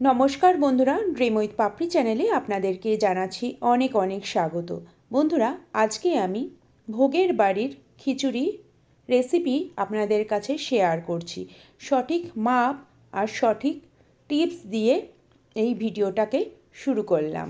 নমস্কার বন্ধুরা dream with পাপড়ি চ্যানেলে আপনাদেরকে জানাচ্ছি অনেক অনেক স্বাগত। বন্ধুরা, আজকে আমি ভোগের বাড়ির খিচুড়ি রেসিপি আপনাদের কাছে শেয়ার করছি। সঠিক মাপ আর সঠিক টিপস দিয়ে এই ভিডিওটাকে শুরু করলাম।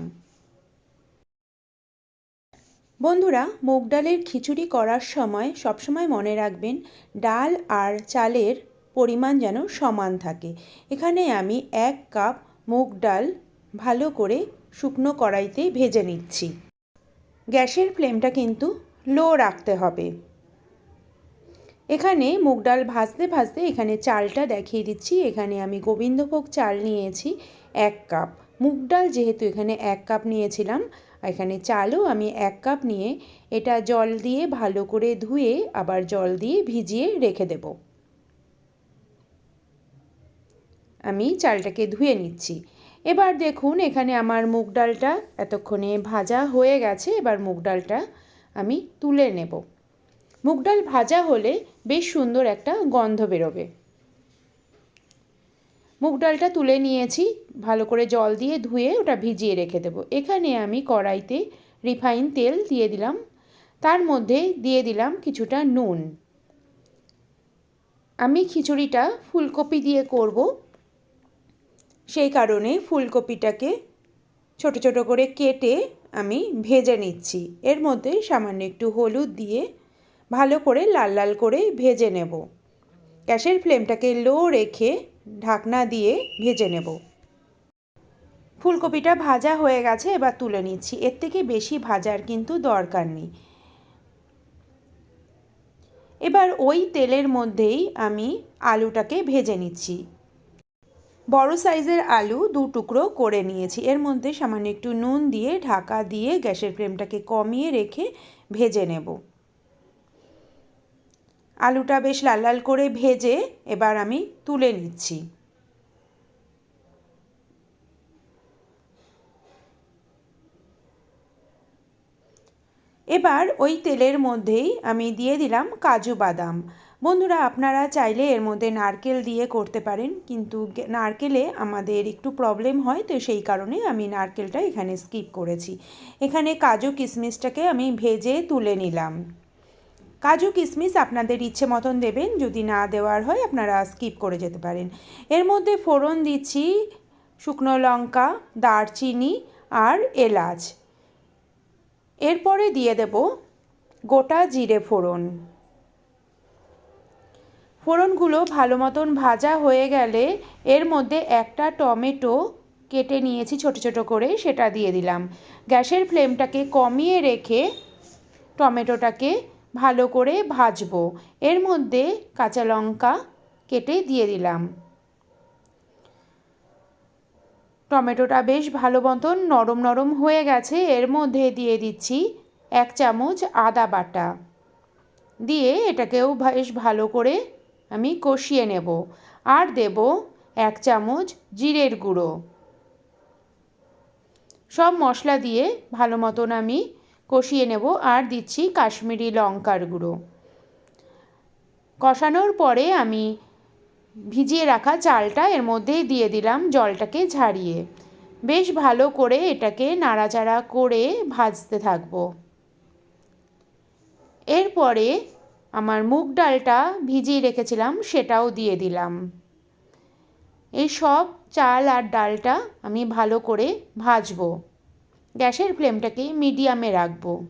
বন্ধুরা, মুগ ডালের খিচুড়ি করার সময় সবসময় মনে রাখবেন, ডাল আর চালের পরিমাণ যেন সমান থাকে। এখানে আমি এক কাপ মুগ ডাল ভালো করে শুকনো কড়াইতে ভেজে নিচ্ছি। গ্যাসের ফ্লেমটা কিন্তু লো রাখতে হবে। এখানে মুগ ডাল ভাজতে ভাজতে এখানে চালটা দেখিয়ে দিচ্ছি। এখানে আমি গোবিন্দভোগ চাল নিয়েছি এক কাপ। মুগ ডাল যেহেতু এখানে এক কাপ নিয়েছিলাম, এখানে চালও আমি এক কাপ নিয়ে এটা জল দিয়ে ভালো করে ধুয়ে আবার জল দিয়ে ভিজিয়ে রেখে দেব। আমি চালটাকে ধুয়ে নিচ্ছি। এবার দেখুন, এখানে আমার মুগ ডালটা এতক্ষণে ভাজা হয়ে গেছে। এবার মুগ ডালটা আমি তুলে নেব। মুগ ডাল ভাজা হলে বেশ সুন্দর একটা গন্ধ বেরোবে। মুগ ডালটা তুলে নিয়েছি। ভালো করে জল দিয়ে ধুয়ে ওটা ভিজিয়ে রেখে দেবো। এখানে আমি কড়াইতে রিফাইন তেল দিয়ে দিলাম। তার মধ্যে দিয়ে দিলাম কিছুটা নুন। আমি খিচুড়িটা ফুলকপি দিয়ে করব। সেই কারণে ফুলকপিটাকে ছোট ছোট করে কেটে আমি ভেজে নিচ্ছি। এর মধ্যে সামান্য একটু হলুদ দিয়ে ভালো করে লাল লাল করে ভেজে নেব। গ্যাসের ফ্লেমটাকে লো রেখে ঢাকনা দিয়ে ভেজে নেব। ফুলকপিটা ভাজা হয়ে গেছে, এবার তুলে নিচ্ছি। এর থেকে বেশি ভাজার কিন্তু দরকার নেই। এবার ওই তেলের মধ্যেই আমি আলুটাকে ভেজে নিচ্ছি। বড় সাইজের আলু দু টুকরো করে নিয়েছি। এর মধ্যে সামান্য একটু নুন দিয়ে ঢাকা দিয়ে গ্যাসের ফ্লেমটাকে কমিয়ে রেখে ভেজে নেব। আলুটা বেশ লাল লাল করে ভেজে এবার আমি তুলে নিচ্ছি। এবার ওই তেলের মধ্যেই আমি দিয়ে দিলাম কাজু বাদাম। বন্ধুরা, আপনারা চাইলে এর মধ্যে নারকেল দিয়ে করতে পারেন, কিন্তু নারকেলে আমাদের একটু প্রবলেম হয়, তো সেই কারণে আমি নারকেলটা এখানে স্কিপ করেছি। এখানে কাজু কিশমিশটাকে আমি ভেজে তুলে নিলাম। কাজু কিশমিশ আপনাদের ইচ্ছে মতন দেবেন, যদি না দেওয়ার হয় আপনারা স্কিপ করে যেতে পারেন। এর মধ্যে ফোড়ন দিচ্ছি, শুকনো লঙ্কা, দারচিনি আর এলাচ। এরপরে দিয়ে দেব গোটা জিরে ফোড়ন। ফোড়নগুলো ভালো মতন ভাজা হয়ে গেলে এর মধ্যে একটা টমেটো কেটে নিয়েছি ছোট ছোট করে, সেটা দিয়ে দিলাম। গ্যাসের ফ্লেমটাকে কমিয়ে রেখে টমেটোটাকে ভালো করে ভাজবো। এর মধ্যে কাঁচা লঙ্কা কেটে দিয়ে দিলাম। টমেটোটা বেশ ভালো মতন নরম নরম হয়ে গেছে। এর মধ্যে দিয়ে দিচ্ছি এক চামচ আদা বাটা। দিয়ে এটাকেও বেশ ভালো করে আমি কষিয়ে নেব। আর দেব এক চামচ জিরের গুঁড়ো। সব মশলা দিয়ে ভালো মতন আমি কষিয়ে নেব আর দিচ্ছি কাশ্মীরি লঙ্কার গুঁড়ো। কষানোর পরে আমি ভিজিয়ে রাখা চালটা এর মধ্যেই দিয়ে দিলাম জলটাকে ঝাড়িয়ে। বেশ ভালো করে এটাকে নাড়াচাড়া করে ভাজতে থাকব। এরপরে আমার মুগ ডালটা ভিজিয়ে রেখেছিলাম, সেটাও দিয়ে দিলাম। এই সব চাল আর ডালটা আমি ভালো করে ভাজবো। গ্যাসের ফ্লেমটাকে মিডিয়ামে রাখব।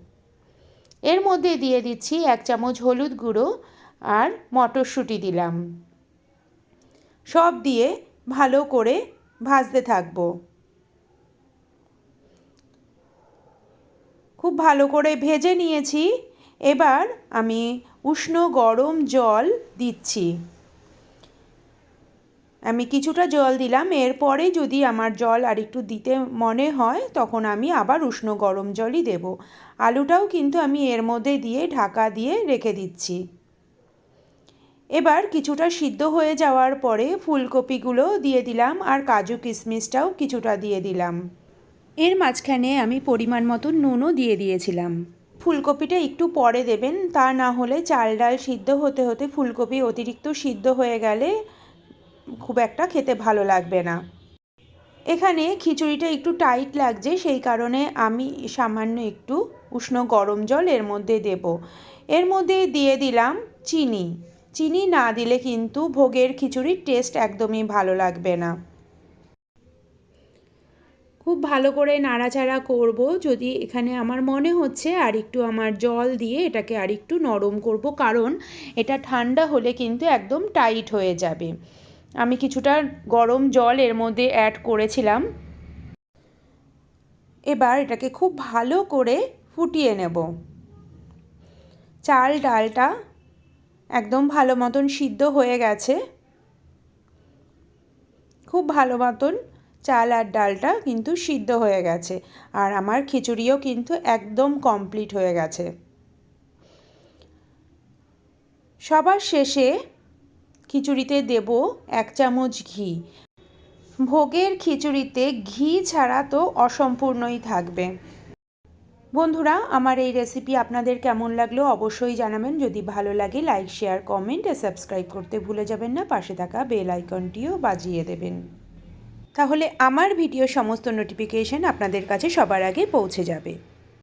এর মধ্যে দিয়ে দিচ্ছি এক চামচ হলুদ গুঁড়ো আর মটরশুঁটি দিলাম। সব দিয়ে ভালো করে ভাজতে থাকব। খুব ভালো করে ভেজে নিয়েছি। এবার আমি উষ্ণ গরম জল দিচ্ছি। আমি কিছুটা জল দিলাম, এরপরে যদি আমার জল আর একটু দিতে মনে হয়, তখন আমি আবার উষ্ণ গরম জলই দেব। আলুটাও কিন্তু আমি এর মধ্যে দিয়ে ঢাকা দিয়ে রেখে দিচ্ছি। এবার কিছুটা সিদ্ধ হয়ে যাওয়ার পরে ফুলকপিগুলো দিয়ে দিলাম আর কাজু কিশমিশটাও কিছুটা দিয়ে দিলাম। এর মাঝখানে আমি পরিমাণ মতো নুনও দিয়ে দিয়েছিলাম। ফুলকপিটা একটু পরে দেবেন, তা না হলে চাল ডাল সিদ্ধ হতে হতে ফুলকপি অতিরিক্ত সিদ্ধ হয়ে গেলে খুব একটা খেতে ভালো লাগবে না। এখানে খিচুড়িটা একটু টাইট লাগছে, সেই কারণে আমি সামান্য একটু উষ্ণ গরম জল এর মধ্যে দেব। এর মধ্যে দিয়ে দিলাম চিনি। চিনি না দিলে কিন্তু ভোগের খিচুড়ির টেস্ট একদমই ভালো লাগবে না। খুব ভালো করে নাড়াচাড়া করব। যদি এখানে আমার মনে হচ্ছে আর একটু আমার জল দিয়ে এটাকে আর একটু নরম করব, কারণ এটা ঠান্ডা হলে কিন্তু একদম টাইট হয়ে যাবে। আমি কিছুটা গরম জল এর মধ্যে অ্যাড করেছিলাম। এবার এটাকে খুব ভালো করে ফুটিয়ে নেব। চাল ডালটা একদম ভালো মতন সিদ্ধ হয়ে গেছে। খুব ভালো মতন চাল আর ডালটা কিন্তু সিদ্ধ হয়ে গেছে আর আমার খিচুড়িও কিন্তু একদম কমপ্লিট হয়ে গেছে। সবার শেষে খিচুড়িতে দেব এক চামচ ঘি। ভোগের খিচুড়িতে ঘি ছাড়া তো অসম্পূর্ণই থাকবে। বন্ধুরা, আমার এই রেসিপি আপনাদের কেমন লাগল অবশ্যই জানাবেন। যদি ভালো লাগে, লাইক, শেয়ার, কমেন্ট আর সাবস্ক্রাইব করতে ভুলে যাবেন না। পাশে থাকা বেল আইকনটিও বাজিয়ে দেবেন। তাহলে আমার ভিডিও সমস্ত নোটিফিকেশান আপনাদের কাছে সবার আগে পৌঁছে যাবে।